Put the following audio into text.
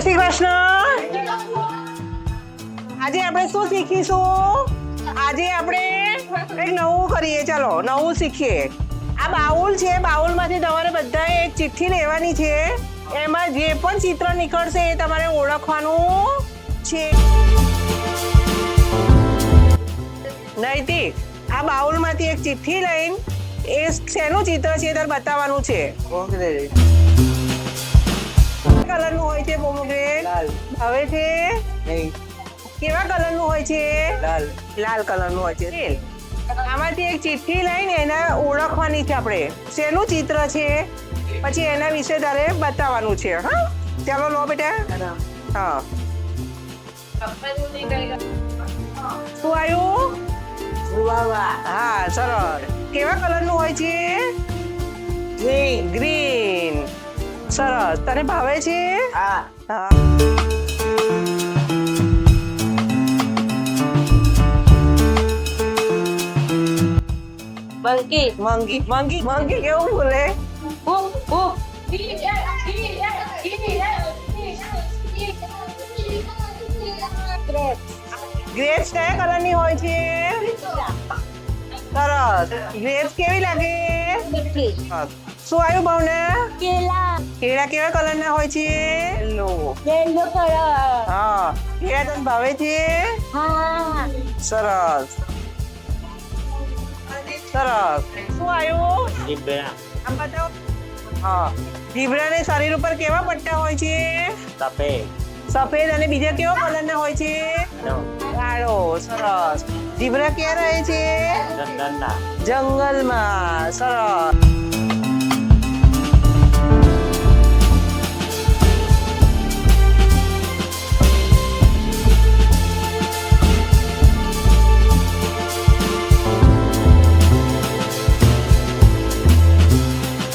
શ્રી કૃષ્ણ. આજે આપણે શું શીખીશું? આજે આપણે કંઈક નવું કરીએ. ચાલો, નવું શીખીએ. આ બાઉલ છે, બાઉલમાંથી તમારે બધાએ એક ચિઠ્ઠી લેવાની છે. એમાં જે પણ ચિત્ર નીકળશે એ તમારે ઓળખવાનું છે. નૈતિક, આ બાઉલમાંથી એક ચિઠ્ઠી લઈને એ શેનું ચિત્ર છે એ તારે બતાવવાનું છે. કલરનું હોય છે પોમોગ્રેન લાલ. છે? નહીં. કેવા કલરનું હોય છે? લાલ. લાલ કલરનું હોય છે. આમાંથી એક ચિઠ્ઠી લઈને એને ઓળખવાની છે આપણે. શેનું ચિત્ર છે? પછી એના વિશે તારે બતાવવાનું છે હા? ચાલો લો બેટા. હા. શું આવ્યું? હા સરસ કેવા કલરનું હોય છે? ગ્રીન. સરસ. તને ભાવે છે? હા. હા. મંગી મંગી કેવું બોલે? ગ્રેપ્સ કયા કલરની હોય છે? સરસ. ગ્રેપ્સ કેવી લાગે? શું આવ્યું ભાવને? કેલા કેળા કેવા કલરના હોય છે? યલો. યેલો કલર હા કેળા તને ભાવે છે? હા. સરસ. સરસ. શું આવ્યું? આમ બતાવો. હા. જીબ્રાને શરીર ઉપર કેવા પટ્ટા હોય છે? સફેદ. અને બીજા કેવા કલરના હોય છે? કાળો સરસ. ઝીબ્રા ક્યાં રહે છે? જંગલમાં. સરસ.